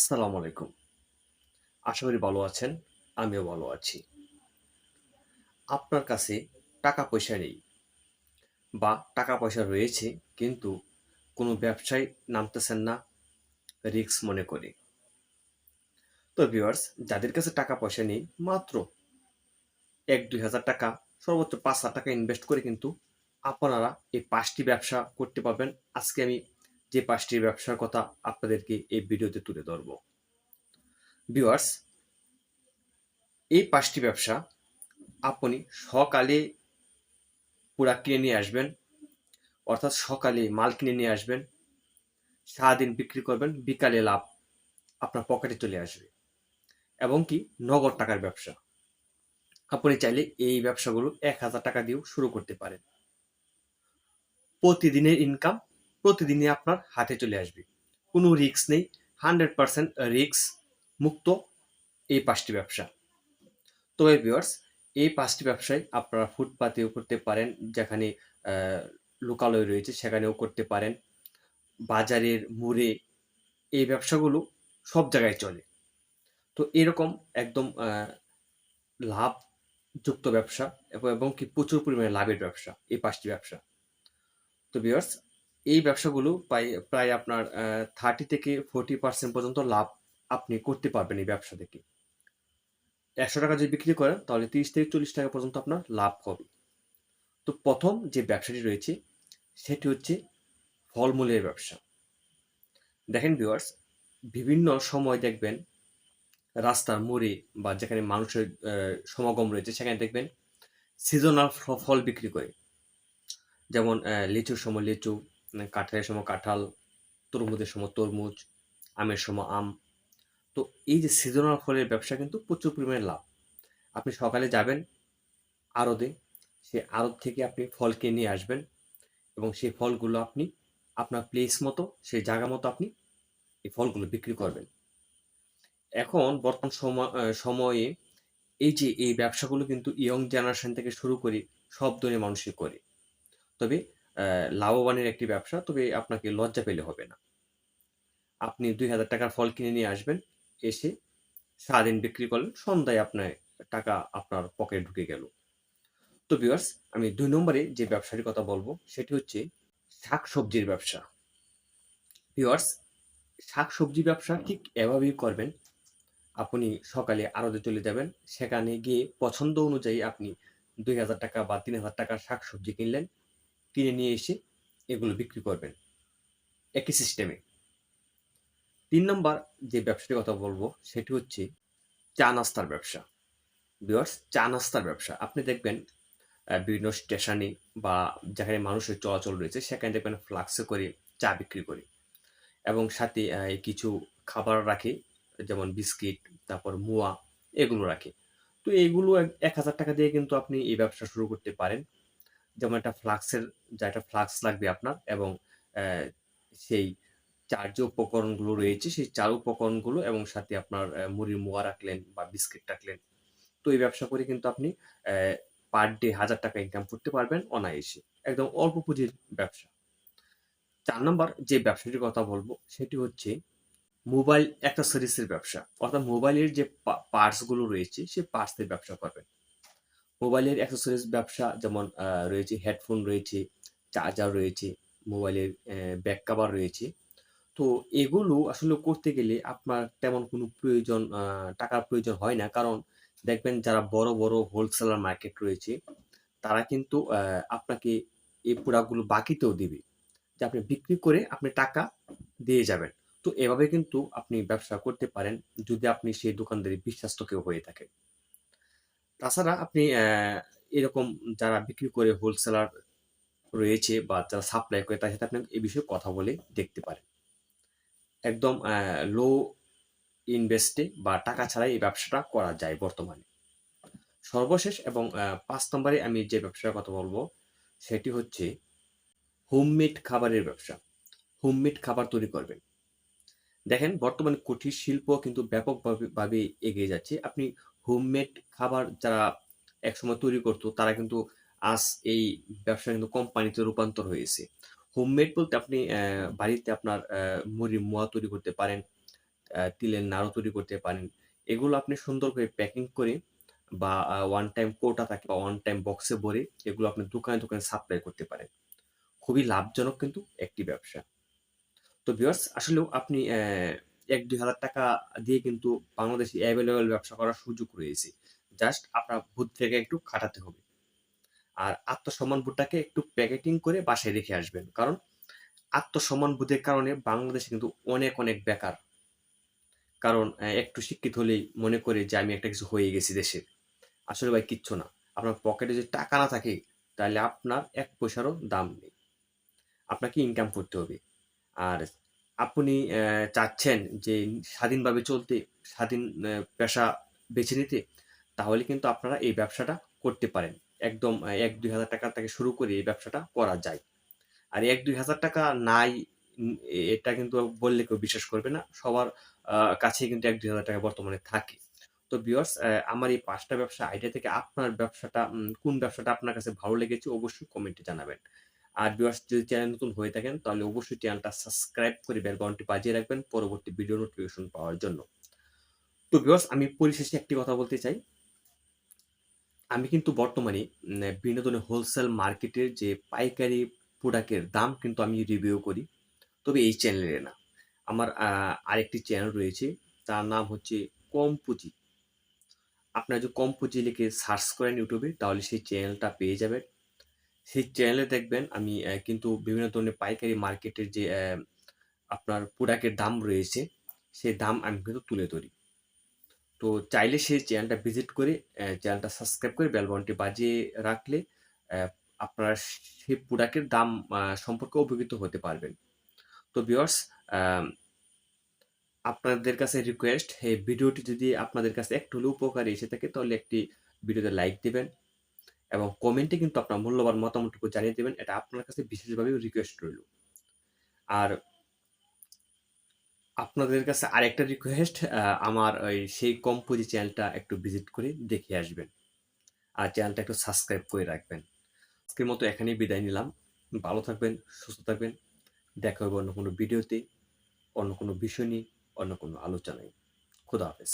আসসালামু আলাইকুম। আশা করি ভালো আছেন, আমিও ভালো আছি। আপনার কাছে টাকা পয়সা নেই বা টাকা পয়সা রয়েছে কিন্তু কোনো ব্যবসায় নামতেছেন না, রিস্ক মনে করে। তো ভিউয়ার্স, যাদের কাছে টাকা পয়সা নেই, মাত্র এক দুই হাজার টাকা, সর্বোচ্চ পাঁচ হাজার টাকা ইনভেস্ট করে কিন্তু আপনারা এই পাঁচটি ব্যবসা করতে পারবেন। আজকে আমি যে পাঁচটি ব্যবসার কথা আপনাদেরকে এই ভিডিওতে তুলে ধরব। ভিউয়ার্স, এই পাঁচটি ব্যবসা আপনি সকালে পুরা কিনে নিয়ে আসবেন, অর্থাৎ সকালে মাল কিনে নিয়ে আসবেন, সারাদিন বিক্রি করবেন, বিকালে লাভ আপনার পকেটে চলে আসবে। এবং কি নগদ টাকার ব্যবসা। আপনি চাইলে এই ব্যবসাগুলো এক হাজার টাকা দিয়েও শুরু করতে পারেন। প্রতিদিনের ইনকাম প্রতিদিনই আপনার হাতে চলে আসবে। কোনো রিস্ক নেই হান্ড্রেড পার্সেন্ট রিস্ক মুক্ত এই পাঁচটি ব্যবসা। তবে ভিউয়ার্স এই পাঁচটি ব্যবসায় আপনারা ফুটপাতেও করতে পারেন, যেখানে লোকালয় রয়েছে সেখানেও করতে পারেন। বাজারের মোড়ে এই ব্যবসাগুলো সব জায়গায় চলে। তো এরকম একদম লাভযুক্ত ব্যবসা এবং কি প্রচুর পরিমাণে লাভের ব্যবসা, এই পাঁচটি ব্যবসা। তো ভিউয়ার্স এই ব্যবসাগুলো প্রায় প্রায় আপনার থার্টি থেকে ফোর্টি পার্সেন্ট পর্যন্ত লাভ আপনি করতে পারবেন এই ব্যবসা থেকে। একশো টাকা যদি বিক্রি করেন, তাহলে তিরিশ থেকে চল্লিশ টাকা পর্যন্ত আপনার লাভ হবে। তো প্রথম যে ব্যবসাটি রয়েছে, সেটি হচ্ছে ফলমূলের ব্যবসা। দেখেন ভিউয়ার্স বিভিন্ন সময় দেখবেন রাস্তার মোড়ে বা যেখানে মানুষের সমাগম রয়েছে, সেখানে দেখবেন সিজনাল ফল বিক্রি করে। যেমন লিচুর সময় লিচু কাঁঠালের সময় কাঁঠাল, তরমুজের সময় তরমুজ, আমের সময় আম। তো এই যে সিজনাল ফলের ব্যবসা কিন্তু প্রচুর পরিমাণে লাভ। আপনি সকালে যাবেন আড়তে সে আড়ত থেকে আপনি ফল নিয়ে আসবেন এবং সেই ফলগুলো আপনি আপনার প্লেস মতো, সেই জায়গা মতো আপনি এই ফলগুলো বিক্রি করবেন। এখন বর্তমান সময়ে এই যে এই ব্যবসাগুলো কিন্তু ইয়ং জেনারেশন থেকে শুরু করে সব ধরনের মানুষই করে। তবে লাভবানের একটি ব্যবসা, তবে আপনাকে লজ্জা পেলে হবে না। আপনি দুই হাজার টাকার ফল কিনে নিয়ে আসবেন, এসে সারাদিন বিক্রি করলেন, সন্ধ্যায় আপনার টাকা আপনার পকেটে ঢুকে গেল। তো বিয়ার্স আমি দুই নম্বরে যে ব্যবসাটির কথা বলব, সেটি হচ্ছে শাক সবজির ব্যবসা। বিয়ার্স শাক সবজি ব্যবসা ঠিক এভাবেই করবেন, আপনি সকালে আড়তে চলে যাবেন, সেখানে গিয়ে পছন্দ অনুযায়ী আপনি দুই হাজার টাকা বা তিন হাজার টাকার শাক সবজি কিনলেন কিনে নিয়ে এসে এগুলো বিক্রি করবেন একই সিস্টেমে তিন নম্বর যে ব্যবসাটির কথা বলব, সেটি হচ্ছে চা নাস্তার ব্যবসা। বিয়ার্স চা নাস্তার ব্যবসা। আপনি দেখবেন বিভিন্ন স্টেশনে বা যেখানে মানুষের চলাচল রয়েছে, সেখানে দেখবেন ফ্লাক্সে করে চা বিক্রি করে। এবং সাথে কিছু খাবার রাখে, যেমন বিস্কিট, তারপর মুয়া, এগুলো রাখে। তো এইগুলো এক হাজার টাকা দিয়ে কিন্তু আপনি এই ব্যবসা শুরু করতে পারেন। যেমন একটা ফ্লাক্সের যা একটা ফ্লাক্স লাগবে আপনার এবং সেই চার যে উপকরণগুলো রয়েছে, সেই চার উপকরণগুলো এবং সাথে আপনার মুড়ির মোয়া রাখলেন বা বিস্কিট রাখলেন। তো এই ব্যবসা করে কিন্তু আপনি পার ডে হাজার টাকা ইনকাম করতে পারবেন অনায়াসে। একদম অল্প পুঁজির ব্যবসা। চার নম্বর যে ব্যবসাটির কথা বলব, সেটি হচ্ছে মোবাইল অ্যাক্সেসরিজের ব্যবসা। অর্থাৎ মোবাইলের যে পার্টসগুলো রয়েছে সেই পার্টসের ব্যবসা করবেন। মোবাইলের অ্যাক্সেসরিজ ব্যবসা যেমন রয়েছে হেডফোন রয়েছে চার্জার রয়েছে, মোবাইলের ব্যাক কাভার রয়েছে। তো এগুলো আসলে করতে গেলে আপনার তেমন কোনো প্রয়োজন টাকার প্রয়োজন হয় না। কারণ দেখবেন যারা বড় বড় হোলসেলার মার্কেট রয়েছে, তারা কিন্তু আপনাকে এই প্রোডাক্টগুলো বাকিতেও দেবে। যে আপনি বিক্রি করে আপনি টাকা দিয়ে যাবেন। তো এভাবে কিন্তু আপনি ব্যবসা করতে পারেন যদি আপনি সেই দোকানদারি বিশ্বাস্ত কেউ হয়ে থাকেন তাছাড়া আপনি এরকম যারা বিক্রি করে হোলসেলার রয়েছে বা যারা সাপ্লাই করে তার সাথে আপনি এই বিষয়ে কথা বলে দেখতে পারেন। একদম লো ইনভেস্টে বা টাকা ছাড়াই এই ব্যবসাটা করা যায় বর্তমানে। সর্বশেষ এবং পাঁচ নম্বরে আমি যে ব্যবসার কথা বলব, সেটি হচ্ছে হোমমেড খাবারের ব্যবসা। হোমমেড খাবার তৈরি করবেন। দেখেন, বর্তমানে কুটির শিল্প কিন্তু ব্যাপকভাবে এগিয়ে যাচ্ছে। আপনি হোমমেড খাবার যারা একসময় তৈরি করতো তারা কিন্তু আজ এই ব্যবসা কিন্তু কোম্পানিতে রূপান্তর হয়েছে হোমমেড বলতে আপনি বাড়িতে আপনার মুড়ির মোয়া তৈরি করতে পারেন তিলের নাড়ু তৈরি করতে পারেন। এগুলো আপনি সুন্দর করে প্যাকিং করে বা ওয়ান টাইম কোটা থাকে বা ওয়ান টাইম বক্সে ভরে এগুলো আপনি দোকানে, দোকানে সাপ্লাই করতে পারেন। খুবই লাভজনক কিন্তু একটি ব্যবসা। তো ভিউয়ার্স আসলেও আপনি অ্যা ৳১-২,০০০ দিয়ে কিন্তু বাংলাদেশে অ্যাভেলেবেল ব্যবসা করার সুযোগ রয়েছে। জাস্ট আপনার বুদ্ধিটাকে একটু খাটাতে হবে। আর আত্মসম্মান বোধটাকে একটু প্যাকেটিং করে বাসায় রেখে আসবেন। কারণ আত্মসম্মান বোধের কারণে বাংলাদেশে কিন্তু অনেক, অনেক বেকার। কারণ একটু শিক্ষিত হলেই মনে করে যে আমি একটা কিছু হয়ে গেছি দেশের। আসলে ভাই কিচ্ছু না। আপনার পকেটে যদি টাকা না থাকে তাহলে আপনার এক পয়সারও দাম নেই। আপনাকে ইনকাম করতে হবে। আর আপনি চাচ্ছেন যে স্বাধীনভাবে চলতে, স্বাধীন পেশা বেছে নিতে, তাহলে কিন্তু আপনারা এই ব্যবসাটা করতে পারেন। একদম এক দুই হাজার টাকা থেকে শুরু করে এই ব্যবসাটা করা যায়। আর ৳১-২,০০০ নাই এটা কিন্তু বললে কেউ বিশ্বাস করবে না। সবার কাছে কিন্তু এক দুই হাজার টাকা বর্তমানে থাকে। তো অ্যা আমার এই পাঁচটা ব্যবসা আইডিয়া থেকে আপনার ব্যবসাটা কোন ব্যবসাটা আপনার কাছে ভালো লেগেছে অবশ্যই কমেন্টে জানাবেন। আর ভিউয়ার্স যদি চ্যানেল নতুন হয়ে থাকেন, তাহলে অবশ্যই চ্যানেলটা সাবস্ক্রাইব করে বেল বাটনটি বাজিয়ে রাখবেন পরবর্তী ভিডিও নোটিফিকেশন পাওয়ার জন্য। তো ভিউয়ার্স আমি পরিশেষে একটি কথা বলতে চাই। আমি কিন্তু বর্তমানে বিনোদনের হোলসেল মার্কেটের যে পাইকারি প্রোডাক্টের দাম কিন্তু আমি রিভিউ করি। তবে এই চ্যানেলে না। আমার আরেকটি চ্যানেল রয়েছে। তার নাম হচ্ছে কম পুঁজি। আপনারা যদি কম পুঁজি লিখে সার্চ করেন ইউটিউবে, তাহলে সেই চ্যানেলটা পেয়ে যাবেন। সেই চ্যানেলে দেখবেন আমি কিন্তু বিভিন্ন ধরনের পাইকারি মার্কেটের যে আপনার প্রোডাক্টের দাম রয়েছে, সেই দাম আমি কিন্তু তুলে ধরি। তো চাইলে সেই চ্যানেলটা ভিজিট করে চ্যানেলটা সাবস্ক্রাইব করে বেল বাটনটি বাজিয়ে রাখলে আপনারা সেই প্রোডাক্টের দাম সম্পর্কে অবহিত হতে পারবেন। তো আম আপনাদের কাছে রিকোয়েস্ট এই ভিডিওটি যদি আপনাদের কাছে একটু হলেও উপকারে এসে থাকে তাহলে একটি ভিডিওতে লাইক দিবেন এবং কমেন্টে কিন্তু আপনার মূল্যবান মতামতটুকু জানিয়ে দেবেন এটা আপনার কাছে বিশেষভাবে রিকোয়েস্ট রইল। আর আপনাদের কাছে আরেকটা রিকোয়েস্ট আমার ওই সেই কম পুঁজি চ্যানেলটা একটু ভিজিট করে দেখে আসবেন। আর চ্যানেলটা একটু সাবস্ক্রাইব করে রাখবেন। আজকের মতো এখানেই বিদায় নিলাম। ভালো থাকবেন, সুস্থ থাকবেন। দেখা হবে অন্য কোনো ভিডিওতে, অন্য কোনো বিষয় নিয়ে, অন্য কোনো আলোচনায়। খোদা হাফেজ।